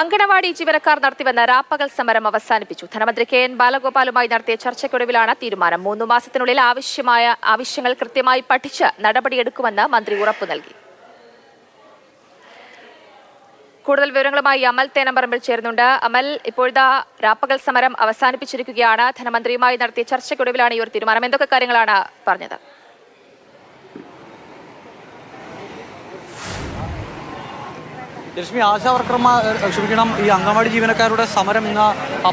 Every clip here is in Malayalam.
അങ്കണവാടി ജീവനക്കാർ നടത്തിവന്ന രാപ്പകൽ സമരം അവസാനിപ്പിച്ചു. ധനമന്ത്രി കെ എൻ ബാലഗോപാലുമായി നടത്തിയ ചർച്ചയ്ക്കൊടുവിലാണ് തീരുമാനം. മൂന്ന് മാസത്തിനുള്ളിൽ ആവശ്യമായ ആവശ്യങ്ങൾ കൃത്യമായി പഠിച്ച് നടപടിയെടുക്കുമെന്ന് മന്ത്രി ഉറപ്പു നൽകി. കൂടുതൽ വിവരങ്ങളുമായി അമൽ തേനമ്പറമ്പിൽ ചേരുന്നുണ്ട്. അമൽ ഇപ്പോഴത്തെ രാപ്പകൽ സമരം അവസാനിപ്പിച്ചിരിക്കുകയാണ്. ധനമന്ത്രിയുമായി നടത്തിയ ചർച്ചയ്ക്കൊടുവിലാണ് ഈ ഒരു തീരുമാനം. എന്തൊക്കെ കാര്യങ്ങളാണ് പറഞ്ഞത്? ലക്ഷ്മി ആശാ വർക്കർമാർ ക്ഷമിക്കണം ഈ അംഗൻവാടി ജീവനക്കാരുടെ സമരം ഇന്ന്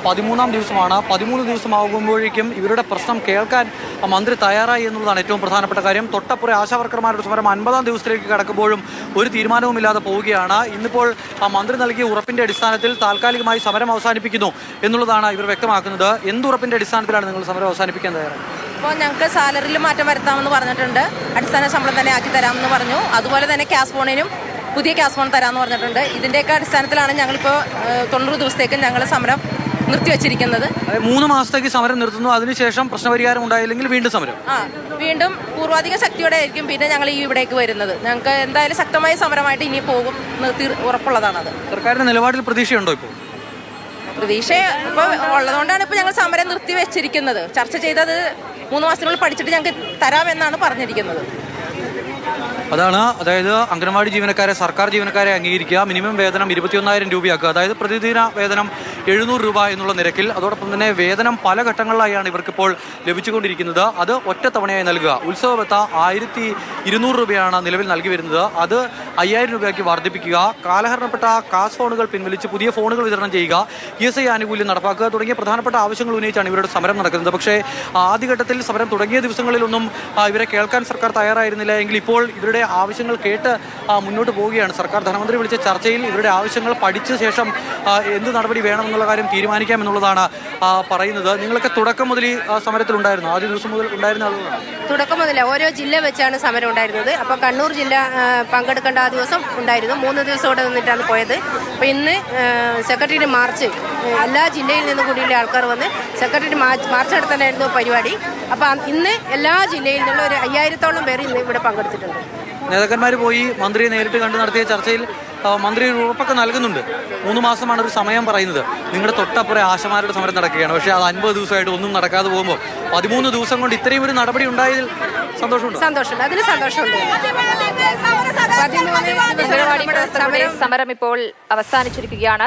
പതിമൂന്നാം ദിവസമാണ്. പതിമൂന്ന് ദിവസമാകുമ്പോഴേക്കും ഇവരുടെ പ്രശ്നം കേൾക്കാൻ മന്ത്രി തയ്യാറായി എന്നുള്ളതാണ് ഏറ്റവും പ്രധാനപ്പെട്ട കാര്യം. തൊട്ടപ്പുറ ആശാ വർക്കർമാരുടെ സമരം അൻപതാം ദിവസത്തിലേക്ക് കടക്കുമ്പോഴും ഒരു തീരുമാനവുമില്ലാതെ പോവുകയാണ്. ഇന്നിപ്പോൾ മന്ത്രി നൽകിയ ഉറപ്പിന്റെ അടിസ്ഥാനത്തിൽ താൽക്കാലികമായി സമരം അവസാനിപ്പിക്കുന്നു എന്നുള്ളതാണ് ഇവർ വ്യക്തമാക്കുന്നത്. എന്തുറപ്പിന്റെ അടിസ്ഥാനത്തിലാണ് നിങ്ങൾ സമരം അവസാനിപ്പിക്കാൻ തയ്യാറായത് ഇപ്പോൾ ഞങ്ങൾക്ക് സാലറിയിൽ മാറ്റം വരുത്താമെന്ന് പറഞ്ഞിട്ടുണ്ട്. അടിസ്ഥാന ശമ്പളം തന്നെ ആക്കി തരാമെന്ന് പറഞ്ഞു. അതുപോലെ തന്നെ ക്യാഷ് ഫോണിനും പുതിയ ക്യാഷ് ഫോൺ തരാമെന്ന് പറഞ്ഞിട്ടുണ്ട്. ഇതിന്റെയൊക്കെ അടിസ്ഥാനത്തിലാണ് ഞങ്ങളിപ്പോൾ തൊണ്ണൂറ് ദിവസത്തേക്ക് ഞങ്ങൾ സമരം നിർത്തിവെച്ചിരിക്കുന്നത് മൂന്ന് മാസത്തേക്ക് സമരം നിർത്തുന്നു. അതിനുശേഷം പ്രശ്നപരിഹാരം ഉണ്ടായില്ലെങ്കിൽ വീണ്ടും സമരം. ആ വീണ്ടും പൂർവാധിക ശക്തിയോടെ ആയിരിക്കും പിന്നെ ഞങ്ങൾ ഈ ഇവിടേക്ക് വരുന്നത്. ഞങ്ങൾക്ക് എന്തായാലും ശക്തമായ സമരമായിട്ട് ഇനി പോകും ഉറപ്പുള്ളതാണത്. സർക്കാരിന്റെ നിലപാടിൽ പ്രതീക്ഷയുണ്ടോ ഇപ്പോൾ പ്രതീക്ഷ ഇപ്പോൾ ഉള്ളതുകൊണ്ടാണ് ഇപ്പോൾ ഞങ്ങൾ സമരം നിർത്തി വെച്ചിരിക്കുന്നത്. ചർച്ച ചെയ്തത് മൂന്ന് മാസത്തിനുള്ളിൽ പഠിച്ചിട്ട് ഞങ്ങൾക്ക് തരാമെന്നാണ് പറഞ്ഞിരിക്കുന്നത്. അതാണ് അതായത് അംഗനവാടി ജീവനക്കാരെ സർക്കാർ ജീവനക്കാരെ അംഗീകരിക്കുക മിനിമം വേതനം ഇരുപത്തിയൊന്നായിരം രൂപയാക്കുക. അതായത് പ്രതിദിന വേതനം എഴുന്നൂറ് രൂപ എന്നുള്ള നിരക്കിൽ അതോടൊപ്പം തന്നെ വേതനം പല ഘട്ടങ്ങളിലായാണ് ഇവർക്കിപ്പോൾ ലഭിച്ചുകൊണ്ടിരിക്കുന്നത്. അത് ഒറ്റത്തവണയായി നൽകുക. ഉത്സവബത്ത ആയിരത്തി ഇരുന്നൂറ് രൂപയാണ് നിലവിൽ നൽകി വരുന്നത്. അത് അയ്യായിരം രൂപയാക്കി വർദ്ധിപ്പിക്കുക. കാലഹരണപ്പെട്ട കാസ് ഫോണുകൾ പിൻവലിച്ച് പുതിയ ഫോണുകൾ വിതരണം ചെയ്യുക. ഇ എസ് ഐ ആനുകൂല്യം നടപ്പാക്കുക തുടങ്ങിയ പ്രധാനപ്പെട്ട ആവശ്യങ്ങൾ ഉന്നയിച്ചാണ് ഇവരുടെ സമരം നടക്കുന്നത്. പക്ഷേ ആദ്യഘട്ടത്തിൽ സമരം തുടങ്ങിയ ദിവസങ്ങളിലൊന്നും ഇവരെ കേൾക്കാൻ സർക്കാർ തയ്യാറായിരുന്നില്ല. എങ്കിൽ ഇപ്പോൾ ഇവരുടെ ആവശ്യങ്ങൾ കേട്ട് മുന്നോട്ട് പോവുകയാണ്. സർക്കാർ ധനമന്ത്രി വിളിച്ച ചർച്ചയിൽ ഇവരുടെ ആവശ്യങ്ങൾ പഠിച്ച ശേഷം എന്ത് നടപടി വേണമെന്നുള്ള കാര്യം തീരുമാനിക്കാം എന്നുള്ളതാണ് പറയുന്നത്. നിങ്ങളൊക്കെ തുടക്കം മുതൽ ഈ സമരത്തിലുണ്ടായിരുന്നു ആദ്യ ദിവസം മുതൽ ഉണ്ടായിരുന്ന ആളുകളാണ്? തുടക്കം മുതൽ ഓരോ ജില്ല വെച്ചാണ് സമരം ഉണ്ടായിരുന്നത്. അപ്പോൾ കണ്ണൂർ ജില്ല പങ്കെടുക്കേണ്ട ആ ദിവസം ഉണ്ടായിരുന്നു. മൂന്ന് ദിവസം ഇവിടെ നിന്നിട്ടാണ് പോയത്. അപ്പോൾ ഇന്ന് സെക്രട്ടറിയുടെ മാർച്ച് എല്ലാ ജില്ലയിൽ നിന്നും കൂടിയുള്ള ആൾക്കാർ വന്ന് സെക്രട്ടറി മാർച്ച് മാർച്ച് നടത്താനായിരുന്നു പരിപാടി. അപ്പോൾ ഇന്ന് എല്ലാ ജില്ലയിൽ നിന്നുള്ള ഒരു അയ്യായിരത്തോളം പേര് ഇന്ന് ഇവിടെ പങ്കെടുത്തിട്ടുണ്ട്. നേതാക്കന്മാർ പോയി മന്ത്രിയെ നേരിട്ട് കണ്ട് നടത്തിയ ചർച്ചയിൽ മന്ത്രി ഉറപ്പൊക്കെ നൽകുന്നുണ്ട്. മൂന്ന് മാസമാണ് ഒരു സമയം പറയുന്നത്. നിങ്ങളുടെ തൊട്ടപ്പുറം ആശമാരുടെ സമരം നടക്കുകയാണ്. പക്ഷേ അത് അൻപത് ദിവസമായിട്ട് ഒന്നും നടക്കാതെ പോകുമ്പോൾ പതിമൂന്ന് ദിവസം കൊണ്ട് ഇത്രയും ഒരു നടപടി ഉണ്ടായതിൽ സന്തോഷമുണ്ട്? സന്തോഷമുണ്ട്. അതിന് സന്തോഷമുണ്ട്. സമരം ഇപ്പോൾ അവസാനിച്ചിരിക്കുകയാണ്.